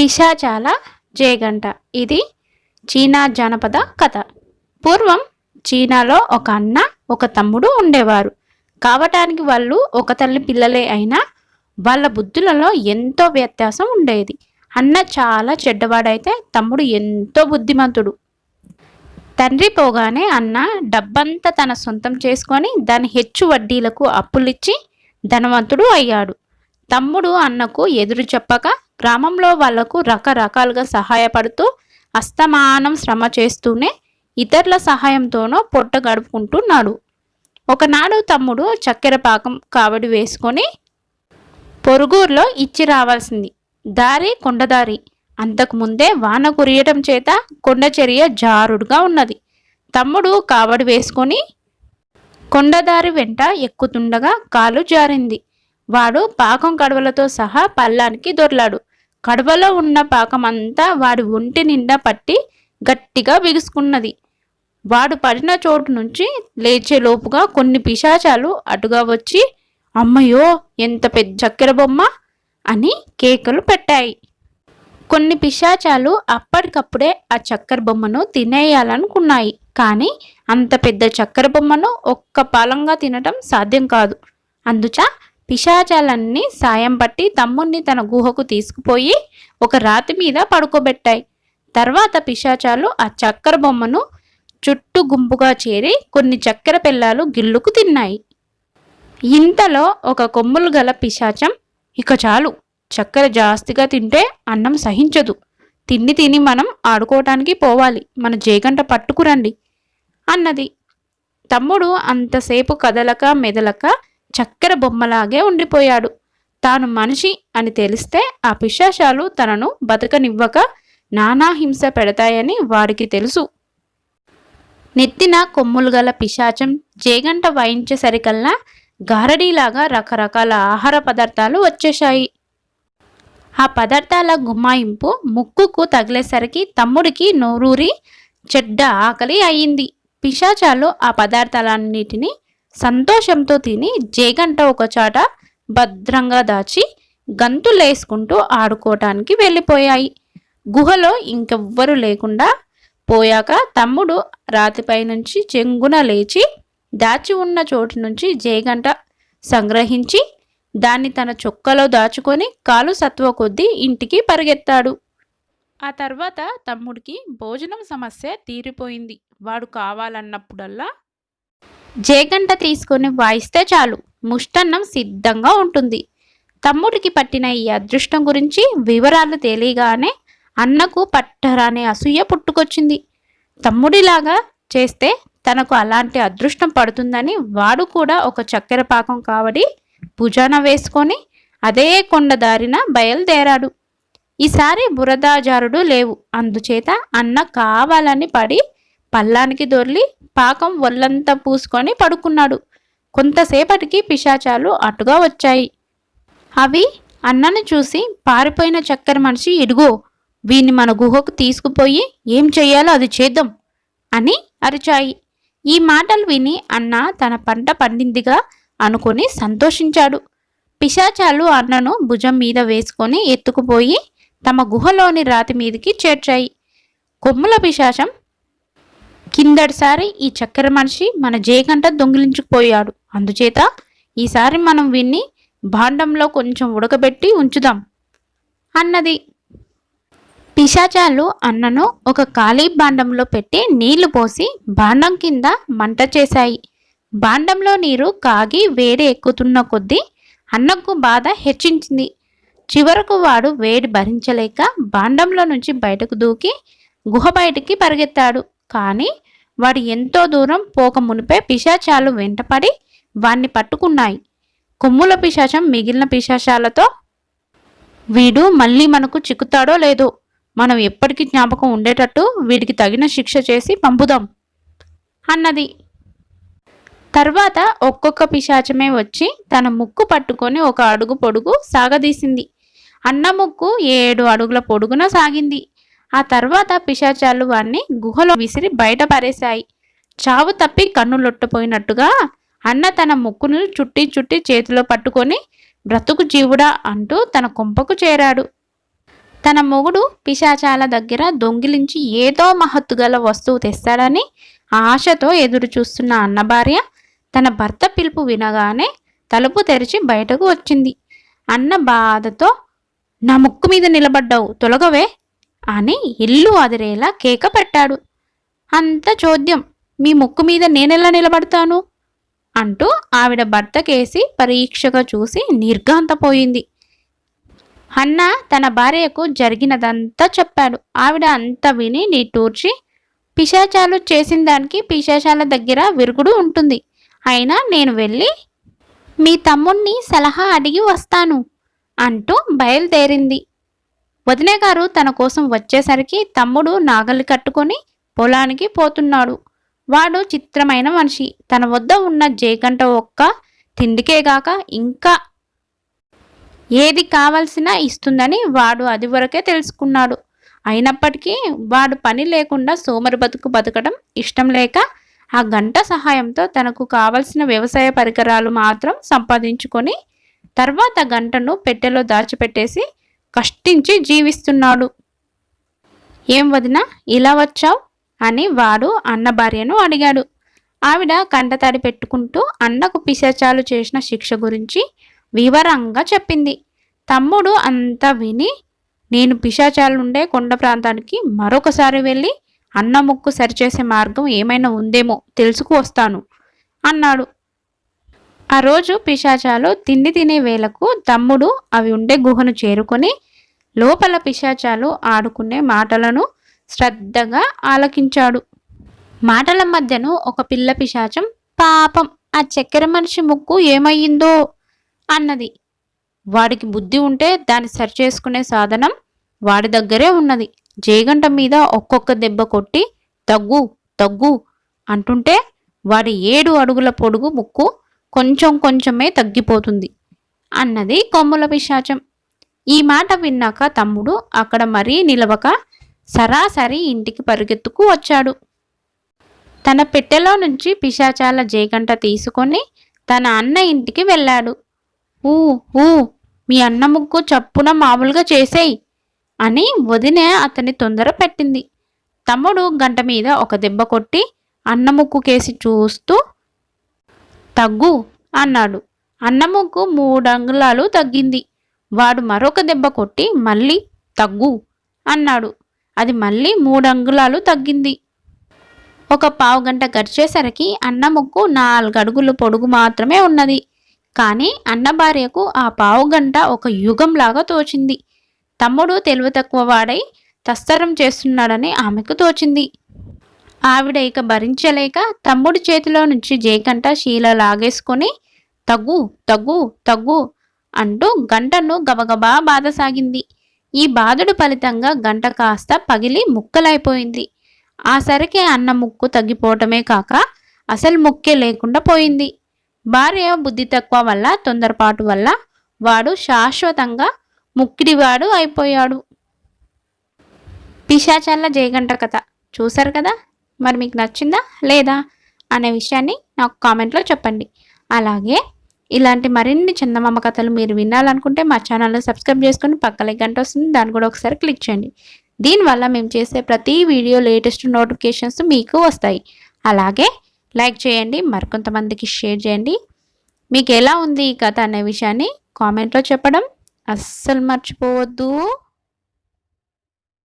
పిశాచాల జయగంట. ఇది చీనా జానపద కథ. పూర్వం చీనాలో ఒక అన్న ఒక తమ్ముడు ఉండేవారు. కావటానికి వాళ్ళు ఒక తల్లి పిల్లలే అయినా వాళ్ళ బుద్ధులలో ఎంతో వ్యత్యాసం ఉండేది. అన్న చాలా చెడ్డవాడైతే తమ్ముడు ఎంతో బుద్ధిమంతుడు. తండ్రి పోగానే అన్న డబ్బంతా తన సొంతం చేసుకొని దాని హెచ్చు వడ్డీలకు అప్పులిచ్చి ధనవంతుడు అయ్యాడు. తమ్ముడు అన్నకు ఎదురు చెప్పక గ్రామంలో వాళ్ళకు రకరకాలుగా సహాయపడుతూ అస్తమానం శ్రమ చేస్తూనే ఇతరుల సహాయంతోనో పొట్ట గడుపుకుంటున్నాడు. ఒకనాడు తమ్ముడు చక్కెర పాకం కావడి వేసుకొని పొరుగురులో ఇచ్చి రావాల్సింది. దారి కొండదారి. అంతకు ముందే వాన కురియటం చేత కొండచర్య జారుడుగా ఉన్నది. తమ్ముడు కావడి వేసుకొని కొండదారి వెంట ఎక్కుతుండగా కాలు జారింది. వాడు పాకం కడవలతో సహా పల్లానికి దొర్లాడు. కడవలో ఉన్న పాకం అంతా వాడి ఒంటి నిండా పట్టి గట్టిగా బిగుసుకున్నది. వాడు పడిన చోటు నుంచి లేచే లోపుగా కొన్ని పిశాచాలు అటుగా వచ్చి అమ్మయ్యో ఎంత పెద్ద చక్కెర బొమ్మ! అని కేకలు పెట్టాయి. కొన్ని పిశాచాలు అప్పటికప్పుడే ఆ చక్కెర బొమ్మను తినేయాలనుకున్నాయి. కానీ అంత పెద్ద చక్కెర బొమ్మను ఒక్క పాలంగా తినటం సాధ్యం కాదు. అందుచ పిశాచాలన్నీ సాయం పట్టి తమ్ముణ్ణి తన గుహకు తీసుకుపోయి ఒక రాతి మీద పడుకోబెట్టాయి. తర్వాత పిశాచాలు ఆ చక్కెర బొమ్మను చుట్టూ గుంపుగా చేరి కొన్ని చక్కెర పిల్లలు గిల్లుకు తిన్నాయి. ఇంతలో ఒక కొమ్ములు గల పిశాచం ఇక చాలు చక్కెర జాస్తిగా తింటే అన్నం సహించదు. తిండి తిని మనం ఆడుకోవటానికి పోవాలి. మన జేగంట పట్టుకురండి అన్నది. తమ్ముడు అంతసేపు కదలక మెదలక చక్కెర బొమ్మలాగే ఉండిపోయాడు. తాను మనిషి అని తెలిస్తే ఆ పిశాచాలు తనను బతకనివ్వక నానా హింస పెడతాయని వారికి తెలుసు. నెత్తిన కొమ్ములు గల పిశాచం జేగంట వాయించేసరికల్లా గారడీలాగా రకరకాల ఆహార పదార్థాలు వచ్చేశాయి. ఆ పదార్థాల గుమ్మాయింపు ముక్కుకు తగిలేసరికి తమ్ముడికి నోరూరి చెడ్డ ఆకలి అయింది. పిశాచాలు ఆ పదార్థాలన్నిటినీ సంతోషంతో తిని జేగంట ఒకచాట భద్రంగా దాచి గంతులేసుకుంటూ ఆడుకోవటానికి వెళ్ళిపోయాయి. గుహలో ఇంకెవ్వరూ లేకుండా పోయాక తమ్ముడు రాతిపై నుంచి చెంగున లేచి దాచి ఉన్న చోటు నుంచి జేగంట సంగ్రహించి దాన్ని తన చొక్కలో దాచుకొని కాలు సత్వ కొద్దీ ఇంటికి పరిగెత్తాడు. ఆ తర్వాత తమ్ముడికి భోజనం సమస్య తీరిపోయింది. వాడు కావాలన్నప్పుడల్లా జేగంట తీసుకొని వాయిస్తే చాలు. ముష్టన్నం సిద్ధంగా ఉంటుంది. తమ్ముడికి పట్టిన ఈ అదృష్టం గురించి వివరాలు తెలియగానే అన్నకు పట్టరానే అసూయ పుట్టుకొచ్చింది. తమ్ముడిలాగా చేస్తే తనకు అలాంటి అదృష్టం పడుతుందని వాడు కూడా ఒక చక్కెర పాకం కావడి భుజాన వేసుకొని అదే కొండ దారిన బయలుదేరాడు. ఈసారి బురదాజారుడు లేవు. అందుచేత అన్న కావాలని పడి పల్లానికి దొర్లి పాకం ఒళ్ళంతా పూసుకొని పడుకున్నాడు. కొంతసేపటికి పిశాచాలు అటుగా వచ్చాయి. అవి అన్నను చూసి పారిపోయిన చక్కెర మనిషి ఇడుగో వీన్ని మన గుహకు తీసుకుపోయి ఏం చెయ్యాలో అది చేద్దాం అని అరిచాయి. ఈ మాటలు విని అన్న తన పంట పండిందిగా అనుకొని సంతోషించాడు. పిశాచాలు అన్నను భుజం మీద వేసుకొని ఎత్తుకుపోయి తమ గుహలోని రాతి మీదికి చేర్చాయి. కొమ్ముల పిశాచం కిందటిసారి ఈ చక్కెర మనిషి మన జయకంట దొంగిలించుకుపోయాడు. అందుచేత ఈసారి మనం వీన్ని భాండంలో కొంచెం ఉడకబెట్టి ఉంచుదాం. అన్నది. పిశాచాలు అన్నను ఒక ఖాళీ భాండంలో పెట్టి నీళ్ళు పోసి భాండం కింద మంట చేశాయి. భాండంలో నీరు కాగి వేడి ఎక్కుతున్న కొద్దీ అన్నకు బాధ హెచ్చించింది. చివరకు వాడు వేడి భరించలేక భాండంలో నుంచి బయటకు దూకి గుహ బయటికి పరిగెత్తాడు. కానీ వాడు ఎంతో దూరం పోక మునిపే పిశాచాలు వెంటపడి వాణ్ణి పట్టుకున్నాయి. కొమ్ముల పిశాచం మిగిలిన పిశాచాలతో వీడు మళ్ళీ మనకు చిక్కుతాడో లేదో మనం ఎప్పటికీ జ్ఞాపకం ఉండేటట్టు వీడికి తగిన శిక్ష చేసి పంపుదాం అన్నది. తర్వాత ఒక్కొక్క పిశాచమే వచ్చి తన ముక్కు పట్టుకొని ఒక అడుగు పొడుగు సాగదీసింది. అన్న ముక్కు ఏడు అడుగుల పొడుగున సాగింది. ఆ తర్వాత పిశాచాలు వాణ్ణి గుహలో విసిరి బయట పారేశాయి. చావు తప్పి కన్నులొట్టపోయినట్టుగా అన్న తన ముక్కును చుట్టి చుట్టి చేతిలో పట్టుకొని బ్రతుకు జీవుడా అంటూ తన కొంపకు చేరాడు. తన మొగుడు పిశాచాల దగ్గర దొంగిలించి ఏదో మహత్తు గల వస్తువు తెస్తాడని ఆశతో ఎదురు చూస్తున్న అన్న భార్య తన భర్త పిలుపు వినగానే తలుపు తెరిచి బయటకు వచ్చింది. అన్న బాధతో నా ముక్కు మీద నిలబడ్డావు తొలగవే అని ఇల్లు అదిరేలా కేక పెట్టాడు. అంత చోద్యం. మీ ముక్కు మీద నేనెలా నిలబడతాను? అంటూ ఆవిడ భర్తకేసి పరీక్షగా చూసి నిర్ఘాంతపోయింది. అన్న తన భార్యకు జరిగినదంతా చెప్పాడు ఆవిడ అంతా విని నిట్టూర్చి పిశాచాలు చేసిన దానికి పిశాచాల దగ్గర విరుగుడు ఉంటుంది. అయినా నేను వెళ్ళి మీ తమ్ముణ్ణి సలహా అడిగి వస్తాను అంటూ బయలుదేరింది. వదినే గారు తన కోసం వచ్చేసరికి తమ్ముడు నాగలి కట్టుకొని పొలానికి పోతున్నాడు. వాడు చిత్రమైన మనిషి. తన వద్ద ఉన్న జేగంట ఒక్క తిండికేగాక ఇంకా ఏది కావలసినా ఇస్తుందని వాడు అది వరకే తెలుసుకున్నాడు. అయినప్పటికీ వాడు పని లేకుండా సోమరి బతుకు బతకడం ఇష్టం లేక ఆ గంట సహాయంతో తనకు కావలసిన వ్యవసాయ పరికరాలు మాత్రం సంపాదించుకొని తర్వాత గంటను పెట్టెలో దాచిపెట్టేసి కష్టించి జీవిస్తున్నాడు. ఏం వదిన ఇలా వచ్చావు? అని వాడు అన్న భార్యను అడిగాడు. ఆవిడ కంటతడి పెట్టుకుంటూ అన్నకు పిశాచాలు చేసిన శిక్ష గురించి వివరంగా చెప్పింది. తమ్ముడు అంతా విని నేను పిశాచాలుండే కొండ ప్రాంతానికి మరొకసారి వెళ్ళి అన్న ముక్కు సరిచేసే మార్గం ఏమైనా ఉందేమో తెలుసుకు వస్తాను అన్నాడు. ఆ రోజు పిశాచాలు తిండి తినే వేళకు తమ్ముడు అవి ఉండే గుహను చేరుకొని లోపల పిశాచాలు ఆడుకునే మాటలను శ్రద్ధగా ఆలకించాడు. మాటల మధ్యను ఒక పిల్ల పిశాచం పాపం ఆ చక్కెర మనిషి ముక్కు ఏమయ్యిందో? అన్నది. వాడికి బుద్ధి ఉంటే దాన్ని సరిచేసుకునే సాధనం వాడి దగ్గరే ఉన్నది. జేగంట మీద ఒక్కొక్క దెబ్బ కొట్టి తగ్గు తగ్గు అంటుంటే వాడి ఏడు అడుగుల పొడుగు ముక్కు కొంచెం కొంచెమే తగ్గిపోతుంది అన్నది కొమ్ముల పిశాచం. ఈ మాట విన్నాక తమ్ముడు అక్కడ మరీ నిలవక సరాసరి ఇంటికి పరుగెత్తుకు వచ్చాడు. తన పెట్టెలో నుంచి పిశాచాల జేగంట తీసుకొని తన అన్న ఇంటికి వెళ్ళాడు. ఊ ఊ మీ అన్న ముగ్గు చప్పున మామూలుగా చేసేయి అని వదిన అతని తొందర పెట్టింది. తమ్ముడు గంట మీద ఒక దెబ్బ కొట్టి అన్న ముక్కు కేసి చూస్తూ తగ్గు అన్నాడు. అన్నముకు మూడంగుళాలు తగ్గింది. వాడు మరొక దెబ్బ కొట్టి మళ్ళీ తగ్గు అన్నాడు. అది మళ్ళీ మూడంగుళాలు తగ్గింది. ఒక పావు గంట గడిచేసరికి అన్నముక్కు నాలుగు అడుగులు పొడుగు మాత్రమే ఉన్నది. కానీ అన్న భార్యకు ఆ పావు గంట ఒక యుగంలాగా తోచింది. తమ్ముడు తెలివి తక్కువ వాడై తస్తరం చేస్తున్నాడని ఆమెకు తోచింది. ఆవిడ ఇక భరించలేక తమ్ముడి చేతిలో నుంచి జేకంట శీల లాగేసుకొని తగ్గు తగ్గు తగ్గు అంటూ గంటను గబగబా బాధసాగింది. ఈ బాధడు ఫలితంగా గంట కాస్త పగిలి ముక్కలైపోయింది. ఆ సరికి అన్న ముక్కు తగ్గిపోవటమే కాక అసలు ముక్కే లేకుండా పోయింది. భార్య బుద్ధి తక్కువ వల్ల తొందరపాటు వల్ల వాడు శాశ్వతంగా ముక్కిడివాడు అయిపోయాడు. పిశాచాల జయగంట కథ. చూశారు కదా? మరి మీకు నచ్చిందా లేదా అనే విషయాన్ని నాకు కామెంట్లో చెప్పండి. అలాగే ఇలాంటి మరిన్ని చందమామ కథలు మీరు వినాలనుకుంటే మా ఛానల్ని సబ్స్క్రైబ్ చేసుకొని పక్కలే గంట వస్తుంది దాన్ని కూడా ఒకసారి క్లిక్ చేయండి. దీనివల్ల మేము చేసే ప్రతి వీడియో లేటెస్ట్ నోటిఫికేషన్స్ మీకు వస్తాయి. అలాగే లైక్ చేయండి మరికొంతమందికి షేర్ చేయండి. మీకు ఎలా ఉంది ఈ కథ అనే విషయాన్ని కామెంట్లో చెప్పడం అస్సలు మర్చిపోవద్దు.